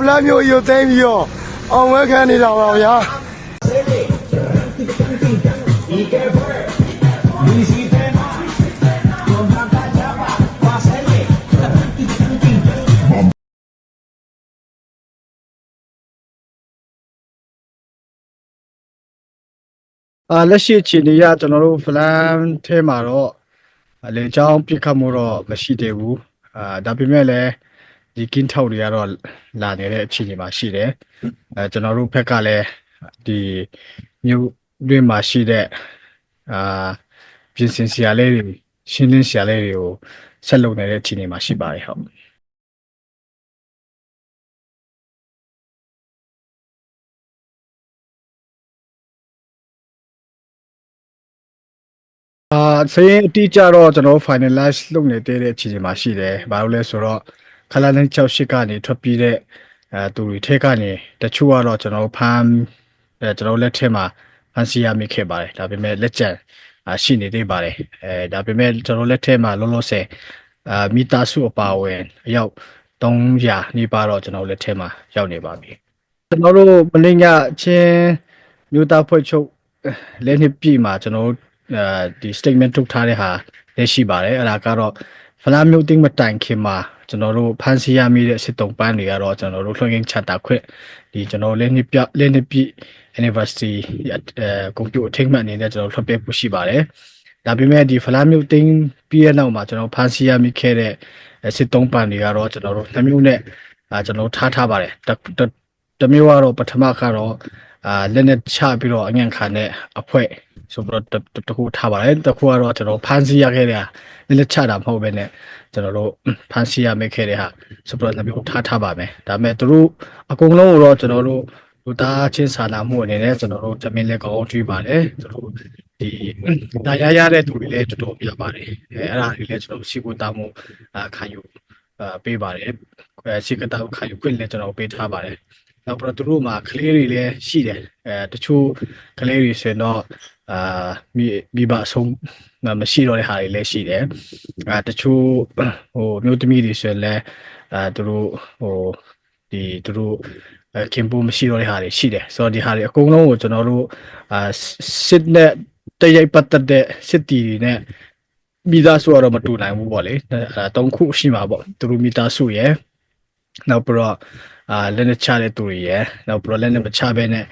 ပလတ်မျိုးရုပ်သိမ်းပြီးတော့အောင်ဝဲခံနေတာပါဗျာအာလက်ရှိအခြေအနေကကျွန်တော်တို့ plan ထဲမှာတော့အလေချောင်းပြစ်ခတ်မှုတော့မရှိသေးဘူးအာဒါပေမဲ့လည်း ဒီကင်းထောက်တွေကတော့လာနေတဲ့အခြေအနေမှာရှိတယ်အဲကျွန်တော်တို့ဘက်ကလည်းဒီမြို့တွင်းမှာရှိတဲ့အာပြင်ဆင်စရာလေးတွေရှင်းလင်းစရာလေးတွေကိုဆက်လုပ်နေတဲ့အခြေအနေမှာရှိပါတယ်ဟုတ်အာစရင်အတိအကျတော့ကျွန်တော်တို့ finalize လုပ်နေတဲ့အခြေအနေမှာရှိတယ်။ဘာလို့လဲဆိုတော့ ခလာလန်း68ကနေထွက်ပြေးတဲ့အဲသူတွေထက်ကနေတချို့ကတော့ကျွန်တော်တို့ဖမ်းအဲကျွန်တော်တို့လက်ထက်မှာဖမ်းဆီးရမိခဲ့ပါတယ်။ဒါပေမဲ့လက်ကျန်အာရှိနေသေးပါတယ်။အဲဒါပေမဲ့ကျွန်တော်တို့လက်ထက်မှာလောလောဆယ်အာမိသားစုအပါအဝင်အယောက်300နီးပါးတော့ကျွန်တော်တို့လက်ထက်မှာရောက်နေပါပြီ။ကျွန်တော်တို့မင်းညချင်းမြို့သားဖွဲ့ချုပ်လက်နှစ်ပြည်မှာကျွန်တော်တို့အဲဒီ statement ထုတ်ထားတဲ့ဟာလက်ရှိပါတယ်အဲ့ဒါကတော့ ဖလားမျိုးသိမ့်မတိုင်ခင်မှာကျွန်တော်တို့ဖန်စီရမိတဲ့စစ်တုံးပန်းတွေကတော့ကျွန်တော်တို့လွှင့်ကင်းချတာခွင့်ဒီကျွန်တော်လက်နှစ်ပြလက်နှစ်ပြ University အဲကွန်ပျူတာအထိမ်းအမှတ်အနေနဲ့ကျွန်တော်လွှတ်ပေးဖို့ရှိပါတယ်ဒါပေမဲ့ဒီဖလားမျိုးသိမ့်ပြီးတဲ့နောက်မှာကျွန်တော်ဖန်စီရမိခဲ့တဲ့စစ်တုံးပန်းတွေကတော့ကျွန်တော်တို့နှစ်မျိုးနဲ့အာကျွန်တော်ထားထားပါတယ်တစ်မျိုးကတော့ပထမကတော့ အာလက်နဲ့ချပြီးတော့အငန့်ခံတဲ့အဖွဲဆိုပြီးတော့တခုထားပါတယ်တခုကတော့ကျွန်တော်ဖန်စီရခဲ့တဲ့လက်လက်ချတာမဟုတ်ဘဲနဲ့ကျွန်တော်တို့ဖန်စီရမိခဲ့တဲ့ဟာဆိုပြီးတော့နှစ်မျိုးထားထားပါမယ်ဒါပေမဲ့သူတို့အကုန်လုံးကိုတော့ကျွန်တော်တို့လူသားချင်းစာနာမှုအနေနဲ့ကျွန်တော်တို့တမင်လက်ကောင်းကြည့်ပါတယ်ကျွန်တော်တို့ဒီတရားရတဲ့သူတွေလည်းတော်တော်ပြပါတယ်အဲအဲ့ဒါတွေလည်းကျွန်တော်စီကူတာမှုအာခံယူအာပေးပါတယ်အဲစီကတာခံယူခွင့်လည်းကျွန်တော်ပေးထားပါတယ် နောက်ပြီးတော့သူတို့မှာကလေးတွေလည်းရှိတယ်အဲတချို့ကလေးတွေဆိုရင်တော့အာမိမိဘအဆုံးမရှိတော့တဲ့ဟာတွေလည်းရှိတယ်အာတချို့ဟိုမျိုးသမီးတွေဆိုရင်လည်းအာသူတို့ဟိုဒီသူတို့အဲခင်ပိုးမရှိတော့တဲ့ဟာတွေရှိတယ်ဆိုတော့ဒီဟာတွေအကုန်လုံးကိုကျွန်တော်တို့အာစစ်နဲ့တရိုက်ပတ်သက်တဲ့စစ်တီတွေနဲ့မိသားစုကတော့မတူနိုင်ဘူးပေါ့လေအဲတုံးခုရှိမှာပေါ့သူတို့မိသားစုရယ်နောက်ပြီးတော့ အာလက်နဲ့ချတဲ့သူတွေရယ်နောက်ပြီးတော့လက်နဲ့မချဘဲနဲ့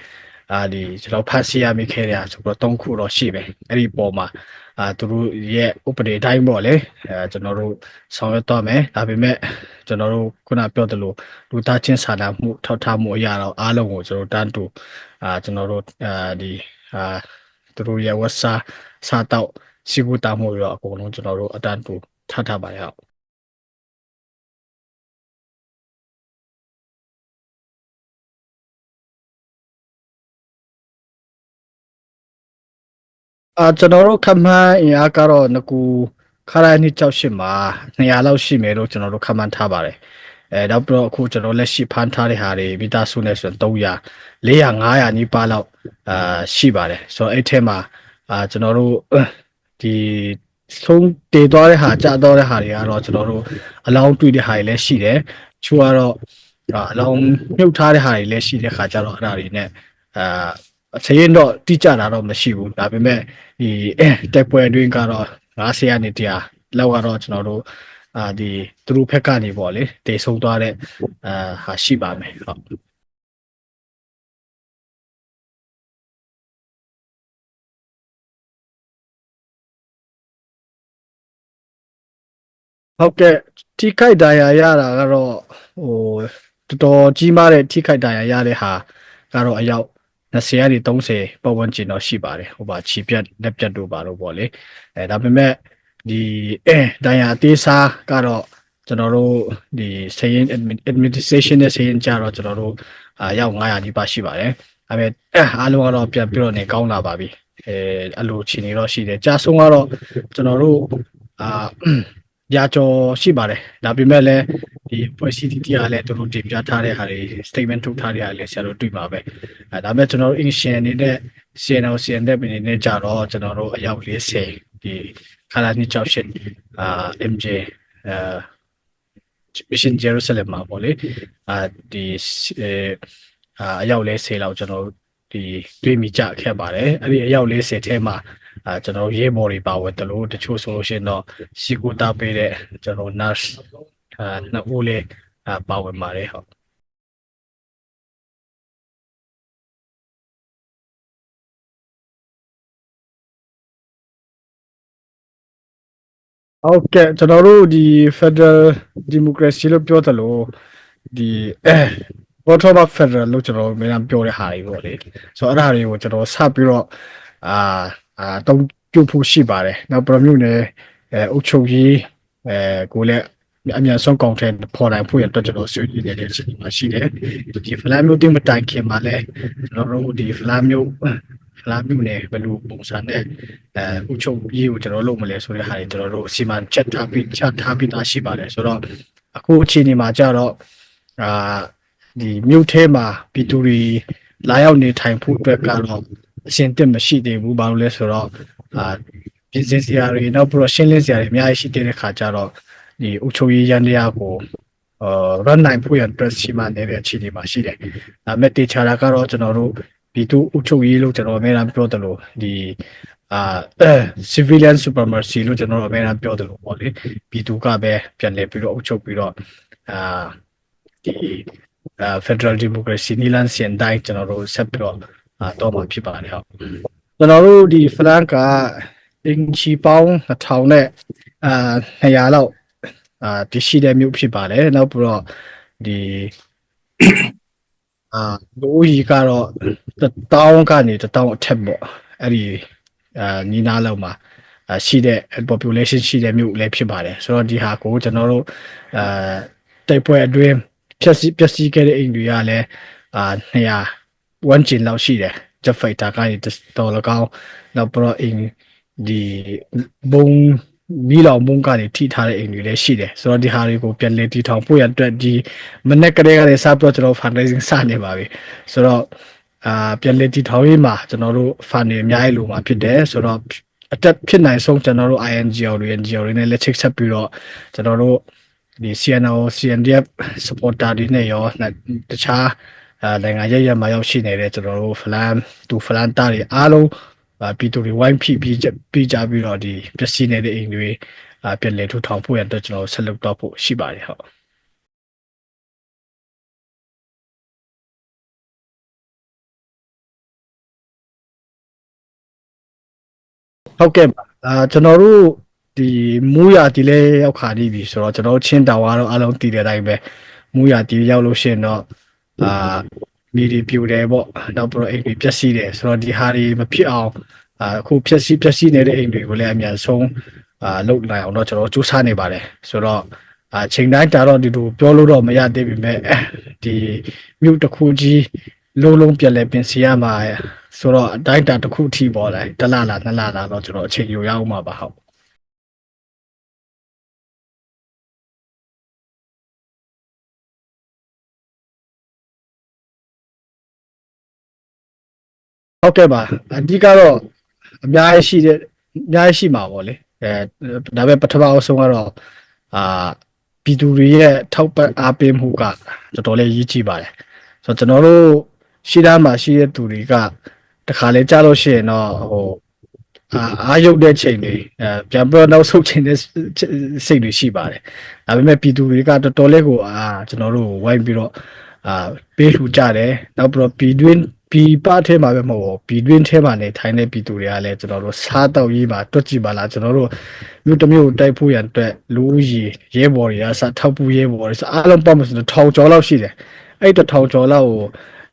အာဒီကျွန်တော်ဖတ်စီရမိခဲ့တဲ့ဆိုတော့တုံးခုတော့ရှိပဲအဲ့ဒီပေါ်မှာအာသူတို့ရဲ့ဥပဒေအတိုင်းပေါ့လေအဲကျွန်တော်တို့ဆောင်ရွက်တော့မယ်ဒါပေမဲ့ကျွန်တော်တို့ခုနပြောသလိုလူသားချင်းစာနာမှုထောက်ထားမှုအရာတော့အားလုံးကိုကျွန်တော်တန်းတူအာကျွန်တော်တို့အာဒီအာသူတို့ရဲ့ဝက်စာစာတော့စီကူတာမှုရောအကုန်လုံးကျွန်တော်တို့အတန်းတူထားထားပါရအောင် အာကျွန်တော်တို့ခမန်းအင်အားကတော့ငကူခါရိုင်းနှစ်68မှာ200လောက်ရှိမယ်လို့ကျွန်တော်တို့ခမန်းထားပါတယ်အဲနောက်ပြီးတော့အခုကျွန်တော်လက်ရှိဖမ်းထားတဲ့ဟာတွေမိသားစုနဲ့ဆိုရင်300 400 500နီးပါးလောက်အာရှိပါတယ်ဆိုတော့အဲ့ထဲမှာအာကျွန်တော်တို့ဒီဆုံးတည်သွားတဲ့ဟာကြာသွားတဲ့ဟာတွေကတော့ကျွန်တော်တို့အလောင်းတွေ့တဲ့ဟာတွေလည်းရှိတယ်ချို့ကတော့အာအလောင်းမြုပ်ထားတဲ့ဟာတွေလည်းရှိတဲ့ခါကျတော့အဲ့ဒါတွေနဲ့အာအ စရင်တော့တိကျတာတော့မရှိဘူးဒါပေမဲ့ဒီတက်ပွဲအတွင်းကတော့90ရာနေတရားလောက်ကတော့ကျွန်တော်တို့အာဒီသူတို့ဘက်ကနေပေါ့လေတေဆုံးသွားတဲ့အာဟာရှိပါမယ်ဟုတ်ဟုတ်ကဲ့ထိခိုက်ဒဏ်ရာရတာကတော့ဟိုတော်တော်ကြီးမားတဲ့ထိခိုက်ဒဏ်ရာရတဲ့ဟာကတော့အယောက် 20ရာနေ30ပတ်ဝန်းကျင်တော့ရှိပါတယ်ဟိုပါခြေပြတ်လက်ပြတ်တို့ပါတော့ပေါ့လေအဲဒါပေမဲ့ဒီအဲဒဏ်ရာအသေးစားကတော့ကျွန်တော်တို့ဒီစရင် administration နဲ့စရင်ကြတော့ကျွန်တော်တို့အာရောက်900နီးပါးရှိပါတယ်ဒါပေမဲ့အားလုံးကတော့ပြန်ပြီးတော့နေကောင်းလာပါပြီအဲအဲ့လိုခြေနေတော့ရှိတယ်ကြာဆုံးကတော့ကျွန်တော်တို့အာ ရာကျော်ရှိပါတယ်ဒါပေမဲ့လည်းဒီဖွဲ့စည်းတီကလည်းသူတို့တင်ပြထားတဲ့ဟာတွေ statement ထုတ်ထားတဲ့ဟာတွေလည်းဆရာတို့တွေ့ပါပဲအဲဒါပေမဲ့ကျွန်တော်တို့ ancient အနေနဲ့ CNO CNDP အနေနဲ့ကြတော့ကျွန်တော်တို့အယောက်40ဒီခလာနှစ်ကြောက်ရှစ်အာ MJ အဲ Mission Jerusalem မှာပေါ့လေအာဒီအဲအာအယောက်လဲ10လောက်ကျွန်တော်တို့ဒီတွေ့မိကြခဲ့ပါတယ်အဲ့ဒီအယောက်40ထဲမှာ အာကျွန်တော်တို့ရေးဘော်တွေပါဝင်တယ်လို့တချို့ဆိုလို့ရှိရင်တော့စီကူတာပေးတဲ့ကျွန်တော် nurse အာနှစ်ဦးလေးအာပါဝင်ပါတယ်ဟုတ်ဟုတ်ကဲ့ကျွန်တော်တို့ဒီ Federal Democracy လို့ပြောတယ်လို့ဒီ bottom up federal လို့ကျွန်တော်တို့အများပြောတဲ့ဟာတွေပေါ့လေဆိုတော့အဲ့ဒါတွေကိုကျွန်တော်စပြီးတော့အာ အာတုံးပြုတ်ဖို့ရှိပါတယ်နောက်ပြမြို့နယ်အဲအုတ်ချုပ်ကြီးအဲကိုလည်းအမြန်ဆုံးကောင်တဲ့ပေါ်တိုင်းဖို့ရတော့ကျွန်တော်ဆွေးနွေးနေတဲ့အချိန်မှာရှိတယ်ဒီဖလာမျိုးတင်မတိုင်ခင်မှာလည်းကျွန်တော်တို့ဒီဖလာမျိုးဖလာမျိုးနဲ့ဘယ်လိုပုံစံနဲ့အဲဥချုပ်ရေးကိုကျွန်တော်လုပ်မလဲဆိုတဲ့ဟာတွေကျွန်တော်တို့အစီအမံချက်ထားပြီးချက်ထားပြီးသားရှိပါတယ်ဆိုတော့အခုအချိန်ဒီမှာကြတော့အာဒီမြို့ထဲမှာပြည်သူတွေလာရောက်နေထိုင်ဖို့အတွက်ကတော့ အရှင်တက်မရှိသေးဘူးဘာလို့လဲဆိုတော့အာပြင်ဆင်စရာတွေနောက်ပြီးတော့ရှင်းလင်းစရာတွေအများကြီးရှိတဲ့ခါကျတော့ဒီဥချုပ်ရေးရန်တရားကိုအာ run နိုင်ဖို့ရန်အတွက်ရှိမှနေတဲ့အခြေအနေမှာရှိတယ်။ဒါပေမဲ့တေချာတာကတော့ကျွန်တော်တို့ပြည်သူဥချုပ်ရေးလို့ကျွန်တော်အများအားပြောတယ်လို့ဒီအာ civilian supremacy လို့ကျွန်တော်တို့အများအားပြောတယ်လို့ပေါ့လေပြည်သူကပဲပြန်လည်ပြီးတော့ဥချုပ်ပြီးတော့အာဒီအာ federal democracy နီလန်စင်တိုင်းကျွန်တော်တို့ဆက်ပြီးတော့အာ တော့မှာဖြစ်ပါတယ်ဟုတ်ကျွန်တော်တို့ဒီ flank ကအင်ချီပေါင်း1000နဲ့အာ200လောက်အာတရှိတဲ့မြို့ဖြစ်ပါတယ်နောက်ပြီးတော့ဒီအာလူဦးရေကတော့တောင်းကနေတောင်းအထက်ပေါ့အဲ့ဒီအာညီနာလောက်မှာအာရှိတဲ့ population ရှိတဲ့မြို့လည်းဖြစ်ပါတယ်ဆိုတော့ဒီဟာကိုကျွန်တော်တို့အာတိုက်ပွဲအတွင်းဖြည့်စည်းပျက်စီးခဲ့တဲ့အိမ်တွေကလည်းအာ200 one chin လောက်ရှိတယ် jet fighter ကနေတော်လကောင်းနောက်ပြီးတော့အိမ်ဒီဘုံမီလောင်ဘုံကနေထိထားတဲ့အိမ်တွေလည်းရှိတယ်ဆိုတော့ဒီဟာတွေကိုပြန်လည်တည်ထောင်ဖို့ရအတွက်ဒီမနေ့ကလေးကလည်းစပြီးတော့ကျွန်တော် fundraising စနေပါပြီဆိုတော့အာပြန်လည်တည်ထောင်ရေးမှာကျွန်တော်တို့ fund တွေအများကြီးလိုမှာဖြစ်တယ်ဆိုတော့အတက်ဖြစ်နိုင်ဆုံးကျွန်တော်တို့ INGO တွေ NGO တွေနဲ့လက်ချိတ်ဆက်ပြီးတော့ကျွန်တော်တို့ဒီ CNO CNDF supporter တွေနဲ့ရောတခြား အာနိုင်ငံရရမှာရောက်ရှိနေတဲ့ကျွန်တော်တို့ flan တူ flan တာတွေအားလုံးအာပြည်သူတွေဝိုင်းဖိပြီးပြီးကြပြီးတော့ဒီပျက်စီးနေတဲ့အိမ်တွေအာပြန်လည်ထူထောင်ဖို့ရတဲ့ကျွန်တော်ဆက်လုပ်တော့ဖို့ရှိပါတယ်ဟုတ်ဟုတ်ကဲ့ပါအာကျွန်တော်တို့ဒီမူရတီလဲရောက်ခါနေပြီဆိုတော့ကျွန်တော်တို့ချင်းတောင်ကတော့အလုံးတည်တဲ့အတိုင်းပဲမူရတီရောက်လို့ရှိရင်တော့ အာမီဒီပြူတယ်ပေါ့နောက်ပြီးတော့အိမ်တွေပျက်စီးတယ်ဆိုတော့ဒီဟာတွေမဖြစ်အောင်အာအခုပျက်စီးပျက်စီးနေတဲ့အိမ်တွေကိုလည်းအများဆုံးအာလုတ်နိုင်အောင်တော့ကျွန်တော်စူးစမ်းနေပါတယ်ဆိုတော့အာချိန်တိုင်းတာတော့ဒီလိုပြောလို့တော့မရသေးပေမဲ့ဒီမြို့တစ်ခုကြီးလုံးလုံးပြက်လဲပြင်စီရမှာဆိုတော့အတိုင်းတာတစ်ခုအထိပေါ်လာတစ်လလားနှစ်လလားတော့ကျွန်တော်အချိန်ယူရအောင်ပါပါဟုတ် ဟုတ်ကဲ့ပါအဓိကတော့အများကြီးရှိတဲ့အများကြီးရှိမှာပေါ့လေအဲဒါပေမဲ့ပထမအဆုံးကတော့အာပြည်သူတွေရဲ့ထောက်ပံ့အားပေးမှုကတော်တော်လေးရည်ကြည်ပါတယ်ဆိုတော့ကျွန်တော်တို့ရှိသားမှာရှိတဲ့သူတွေကတခါလေကြားလို့ရှိရင်တော့ဟိုအာအားရုပ်တဲ့ချိန်တွေအဲပြန်ပြီးတော့နောက်ဆုတ်ချိန်တဲ့စိတ်တွေရှိပါတယ်ဒါပေမဲ့ပြည်သူတွေကတော်တော်လေးကိုအာကျွန်တော်တို့ဝိုင်းပြီးတော့အာပေးထူကြတယ်နောက်ပြီးတော့ပြည်တွင်းပြည်ပထဲမှာပဲမဟုတ်ဘူးပြည်တွင်းထဲမှာနေထိုင်တဲ့ပြည်သူတွေကလည်းကျွန်တော်တို့စားတော့ရေးပါတွက်ကြည့်ပါလားကျွန်တော်တို့မြို့တစ်မြို့တိုက်ဖို့ရန်အတွက်လူဦးရေရဲဘော်တွေကစထောက်ပူရဲဘော်တွေစအားလုံးပတ်မဆိုတော့ထောင်ကျော်လောက်ရှိတယ်အဲ့တထောင်ကျော်လောက်ကို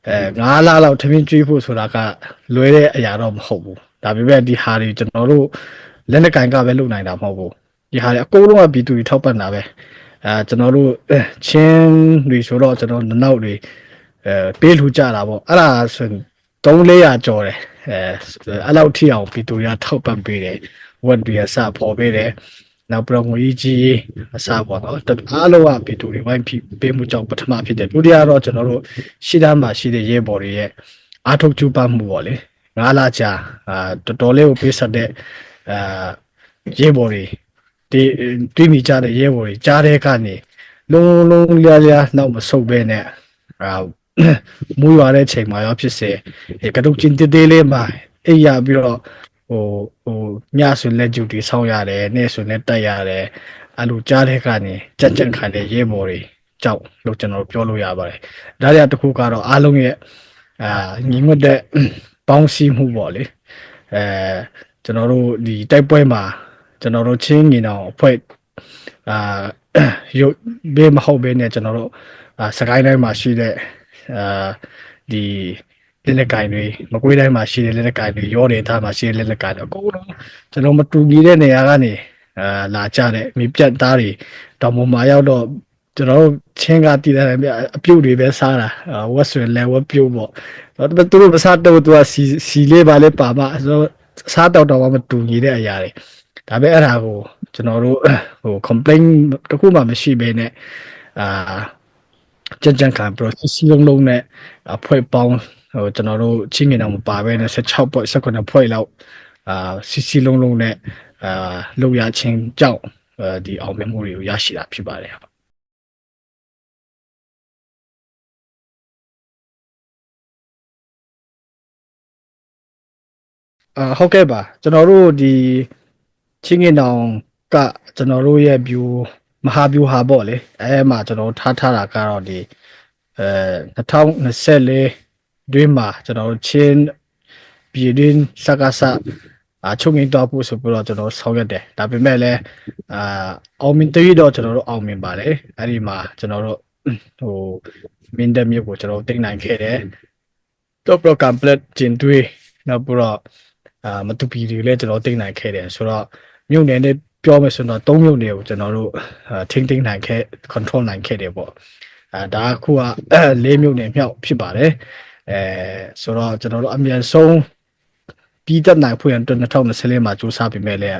အဲ9လလောက်ထမင်းကျွေးဖို့ဆိုတာကလွယ်တဲ့အရာတော့မဟုတ်ဘူးဒါပေမဲ့ဒီဟာတွေကျွန်တော်တို့လက်နဲ့ကင်ကပဲလုပ်နိုင်တာမဟုတ်ဘူးဒီဟာတွေအကုန်လုံးကပြည်သူတွေထောက်ပံ့တာပဲအဲကျွန်တော်တို့ချင်းတွေဆိုတော့ကျွန်တော်နောက်တွေ အဲပေးလူကြတာပေါ့အဲ့ဒါဆို3400ကျော်တယ်အဲအဲ့လောက်ထိအောင်ပြည်သူတွေကထောက်ပံ့ပေးတယ်ဝက်တွေအစပေါ်ပေးတယ်နောက်ပြီးတော့ငွေကြီးအစပေါ့နော်အားလုံးကပြည်သူတွေဝိုင်းပြီးပေးမှုကြောင့်ပထမဖြစ်တယ်ဒုတိယတော့ကျွန်တော်တို့ရှေ့တန်းမှာရှိတဲ့ရဲဘော်တွေရဲ့အားထုတ်ကြိုးပမ်းမှုပေါ့လေငါးလကြာအာတော်တော်လေးကိုပေးဆက်တဲ့အာရဲဘော်တွေဒီတွေးမိကြတဲ့ရဲဘော်တွေကြားတဲ့ကနေလုံးလုံးလျားလျားနောက်မဆုတ်ဘဲနဲ့အာ မူရတဲ့ချိန်မှာရောဖြစ်စေဒီကတုတ်ချင်းတေးသေးလေးမှာအိပ်ရပြီးတော့ဟိုဟိုညဆိုလက်ကျူတီဆောင်းရတယ်နေ့ဆိုလည်းတက်ရတယ်အဲ့လိုကြားတဲ့ကနေကြက်ကြက်ခံတဲ့ရဲဘော်တွေကြောက်လို့ကျွန်တော်ပြောလို့ရပါတယ်ဒါရတစ်ခုကတော့အားလုံးရဲ့အာညီမတဲ့ပေါင်းစည်းမှုပေါ့လေအဲကျွန်တော်တို့ဒီတိုက်ပွဲမှာကျွန်တော်တို့ချင်းငင်အောင်အဖွဲ့အာရုပ်ဘေးမဟုတ်ဘဲနဲ့ကျွန်တော်တို့အာစကိုင်းတိုင်းမှာရှိတဲ့ အာဒီလက်လက်ကိုင်တွေမကွေးတိုင်းမှာရှိတဲ့လက်လက်ကိုင်တွေရောဒေသမှာရှိတဲ့လက်လက်ကိုင်တွေအကုန်လုံးကျွန်တော်မတူညီတဲ့နေရာကနေအာလာကြတဲ့မြေပြတ်သားတွေတောင်ပေါ်မှာရောက်တော့ကျွန်တော်တို့ချင်းကတည်တယ်ဗျအပြုတ်တွေပဲစားတာအာဝက်ဆွေလဲဝက်ပြုတ်ပေါ့တော့သူတို့မစားတော့သူကစီစီလေးပါလေးပါမဆိုတော့စားတော့တော့မတူညီတဲ့အရာတွေဒါပေမဲ့အဲ့ဒါကိုကျွန်တော်တို့ဟို complain တခုမှမရှိဘဲနဲ့အာ ကြံ့ကြံ့ခံ process လုံးလုံးနဲ့အဖွဲ့ပေါင်းဟိုကျွန်တော်တို့ချင်းငင်အောင်မပါဘဲနဲ့16ဖွဲ့18ဖွဲ့လောက်အာစီစီလုံးလုံးနဲ့အာလောက်ရချင်းကြောင့်ဒီအောင်မြင်မှုတွေကိုရရှိတာဖြစ်ပါတယ်ဟုတ်အာဟုတ်ကဲ့ပါကျွန်တော်တို့ဒီချင်းငင်တောင်ကကျွန်တော်တို့ရဲ့ view မဟာ view ဟာပေါ့လေအဲမှာကျွန်တော်ထားထားတာကတော့ဒီအဲ2024တွင်းမှာကျွန်တော်တို့ချင်းပြည်တွင်းစကားစအာချုပ်ငင်တော့ဖို့ဆိုပြီးတော့ကျွန်တော်ဆောက်ရက်တယ်ဒါပေမဲ့လည်းအာအောင်မြင်တည်းတော့ကျွန်တော်တို့အောင်မြင်ပါတယ်အဲ့ဒီမှာကျွန်တော်တို့ဟိုမင်းတဲ့မြို့ကိုကျွန်တော်တင်နိုင်ခဲ့တယ် top pro complete ကျင်တွေးနောက်ပြီးတော့အာမတူပီတွေလည်းကျွန်တော်တိတ်နိုင်ခဲ့တယ်ဆိုတော့မြို့နယ်နဲ့ ပြောမယ်ဆိုတော့၃မြို့နယ်ကိုကျွန်တော်တို့အာထိမ့်သိမ့်နိုင်ခဲ့ control နိုင်ခဲ့တယ်ပေါ့အာဒါကခုက၄မြို့နယ်မြောက်ဖြစ်ပါတယ်အဲဆိုတော့ကျွန်တော်တို့အမြန်ဆုံးပြီးတက်နိုင်ဖို့ရန်အတွက်2024မှာစူးစမ်းပြီးမဲ့လည်း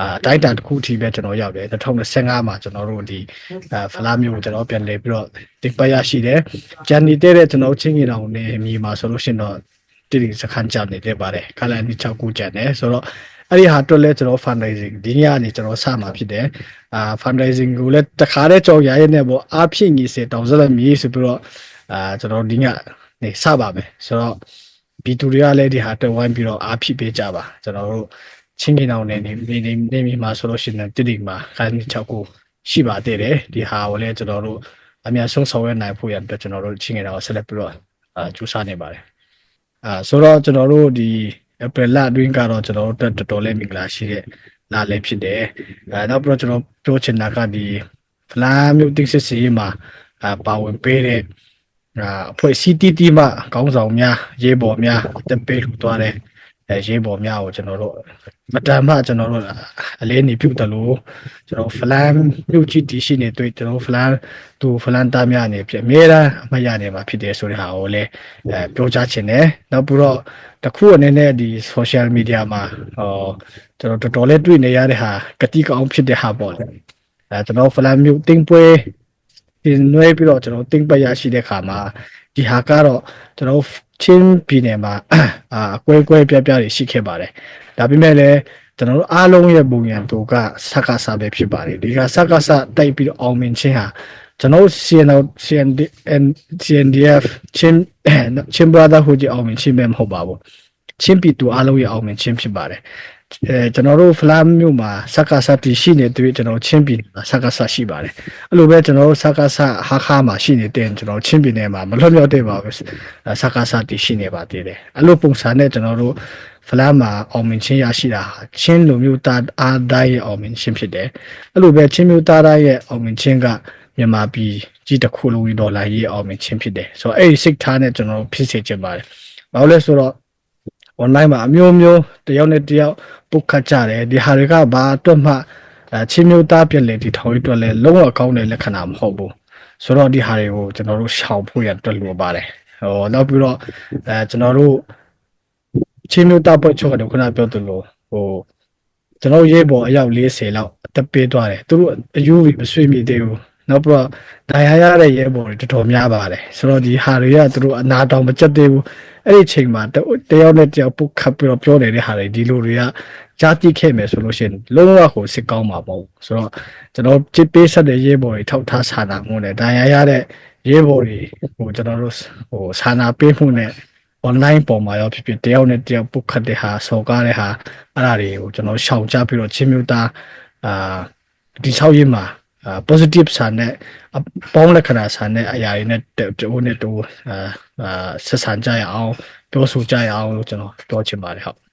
အာတိုင်းတာတစ်ခုအထိပဲကျွန်တော်ရောက်တယ်2025မှာကျွန်တော်တို့ဒီအာဖလားမျိုးကိုကျွန်တော်ပြန်လဲပြီးတော့တင်ပရရှိတယ်ဂျန်နီတဲ့တဲ့ကျွန်တော်ချင်းကြီးတောင်နေမြေမှာဆိုလို့ရှိရင်တော့တိတိစခန်းကြနေတယ်ပါတယ်ခလာနီ6ခုကျန်တယ်ဆိုတော့ အဲ့ဒီဟာအတွက်လဲကျွန်တော် fundraising ဒီညကနေကျွန်တော်စမှာဖြစ်တယ်အာ fundraising ကိုလည်းတခါတည်းကြော်ရရဲနဲ့ပေါ့အားဖြည့်ညီစေတောင်စလက်မြေဆိုပြီးတော့အာကျွန်တော်ဒီညနေစပါမယ်ဆိုတော့ဘီတူတွေကလည်းဒီဟာတက်ဝိုင်းပြီးတော့အားဖြည့်ပေးကြပါကျွန်တော်တို့ချင်းကင်းအောင်နေနေနေနေနေမိမှာဆိုလို့ရှိရင်တိတိမှာခလာနီ6ခုရှိပါသေးတယ်ဒီဟာကိုလည်းကျွန်တော်တို့အများဆုံးဆောင်ရွက်နိုင်ဖို့ရအတွက်ကျွန်တော်တို့ချင်းကင်းအောင်ဆက်လက်ပြီးတော့အာကြိုးစားနေပါတယ်အာဆိုတော့ကျွန်တော်တို့ဒီ April လအတွင်းကတော့ကျွန်တော်တို့တော်တော်လေးမင်္ဂလာရှိတဲ့လလည်းဖြစ်တယ်။အဲနောက်ပြီးတော့ကျွန်တော်ပြောချင်တာကဒီဖလားမျိုးတိတ်စစ်စီမှာအာပါဝင်ပေးတဲ့အာအဖွဲ့ CTT မှာခေါင်းဆောင်များရေးပေါ်များတက်ပေးလို့သွားတဲ့အဲရေးပေါ်များကိုကျွန်တော်တို့မတန်မှကျွန်တော်တို့အလေးနေပြုတ်တယ်လို့ကျွန်တော်ဖလန်မြို့ကြီးတည်ရှိနေတွေ့ကျွန်တော်ဖလန်သူဖလန်သားများနေပြအများအားအမရနေမှာဖြစ်တယ်ဆိုတဲ့ဟာကိုလည်းအဲပြောချချင်တယ်နောက်ပြီးတော့ တခုအနေနဲ့ဒီ social media မှာဟောကျွန်တော်တော်တော်လေးတွေ့နေရတဲ့ဟာကတိကောင်းဖြစ်တဲ့ဟာပေါ့လေအဲကျွန်တော်ဖလန်မြို့တင်းပွဲဒီနွေးပြီးတော့ကျွန်တော်တင်းပရရှိတဲ့ခါမှာဒီဟာကတော့ကျွန်တော်ချင်းပြည်နယ်မှာအာအကွဲကွဲပြားပြားတွေရှိခဲ့ပါတယ်ဒါပေမဲ့လည်းကျွန်တော်တို့အားလုံးရဲ့ပုံရံတူကစက္ကစပဲဖြစ်ပါတယ်ဒီကစက္ကစတိုက်ပြီးတော့အောင်မြင်ခြင်းဟာ ကျွန်တော် CNL CND CNDF ချင်းချင်း brotherhood ကြီးအောင်မြင်ခြင်းပဲမဟုတ်ပါဘူးချင်းပြည်သူအားလုံးရဲ့အောင်မြင်ခြင်းဖြစ်ပါတယ်အဲကျွန်တော်တို့ဖလားမြို့မှာစက္ကစတီရှိနေတွေ့ကျွန်တော်ချင်းပြည်မှာစက္ကစရှိပါတယ်အဲ့လိုပဲကျွန်တော်တို့စက္ကစဟာခါမှာရှိနေတဲ့ကျွန်တော်ချင်းပြည်နယ်မှာမလွတ်မြောက်တဲ့ပါဘူးစက္ကစတီရှိနေပါသေးတယ်အဲ့လိုပုံစံနဲ့ကျွန်တော်တို့ဖလားမှာအောင်မြင်ခြင်းရရှိတာဟာချင်းလူမျိုးသားအားသားရဲ့အောင်မြင်ခြင်းဖြစ်တယ်အဲ့လိုပဲချင်းမျိုးသားသားရဲ့အောင်မြင်ခြင်းက မြန်မာပြည်ကြီးတစ်ခုလုံးဒေါ်လာရဲ့အောင်မြင်ခြင်းဖြစ်တယ်ဆိုတော့အဲ့ဒီစိတ်ထားနဲ့ကျွန်တော်တို့ဖြစ်စေချင်ပါတယ်ဘာလို့လဲဆိုတော့ online မှာအမျိုးမျိုးတယောက်နဲ့တယောက်ပုတ်ခတ်ကြတယ်ဒီဟာတွေကဘာအတွက်မှအဲချင်းမျိုးသားပြည်လေဒီထောင်ရအတွက်လည်းလုံးဝကောင်းတဲ့လက္ခဏာမဟုတ်ဘူးဆိုတော့ဒီဟာတွေကိုကျွန်တော်တို့ရှောင်ဖို့ရအတွက်လိုပါတယ်ဟောနောက်ပြီးတော့အဲကျွန်တော်တို့ချင်းမျိုးသားပွဲချုပ်ကတော့ခုနပြောသလိုဟိုကျွန်တော်ရေးပေါ်အယောက်40လောက်အသက်ပေးသွားတယ်သူတို့အယူမဆွေးမိသေးဘူး နောက်ပြီးတော့ဒဏ်ရာရတဲ့ရဲဘော်တွေတော်တော်များပါတယ်ဆိုတော့ဒီဟာတွေကသူတို့အနာတောင်မကျက်သေးဘူးအဲ့ဒီအချိန်မှာတတယောက်နဲ့တယောက်ပုတ်ခတ်ပြီးတော့ပြောနေတဲ့ဟာတွေဒီလိုတွေကကြားတိခဲ့မယ်ဆိုလို့ရှိရင်လုံးဝကိုစစ်ကောင်းမှာမဟုတ်ဘူးဆိုတော့ကျွန်တော်ချစ်ပေးဆက်တဲ့ရေးပေါ်တွေထောက်ထားဆာနာမှုနဲ့ဒါရရတဲ့ရေးပေါ်တွေဟိုကျွန်တော်တို့ဟိုဆာနာပေးမှုနဲ့ online ပေါ်မှာရောဖြစ်ဖြစ်တယောက်နဲ့တယောက်ပုတ်ခတ်တဲ့ဟာစော်ကားတဲ့ဟာအဲ့ဒါတွေကိုကျွန်တော်ရှောင်ကြပြီးတော့ချင်းမျိုးသားအာဒီဆောက်ရေးမှာအာ positive ဆာနဲ့အပေါင်းလက္ခဏာဆာနဲ့အရာတွေနဲ့တိုးနဲ့တိုးအာအာဆက်ဆံကြရအောင်ပြောဆိုကြရအောင်လို့ကျွန်တော်ပြောချင်ပါတယ်ဟုတ်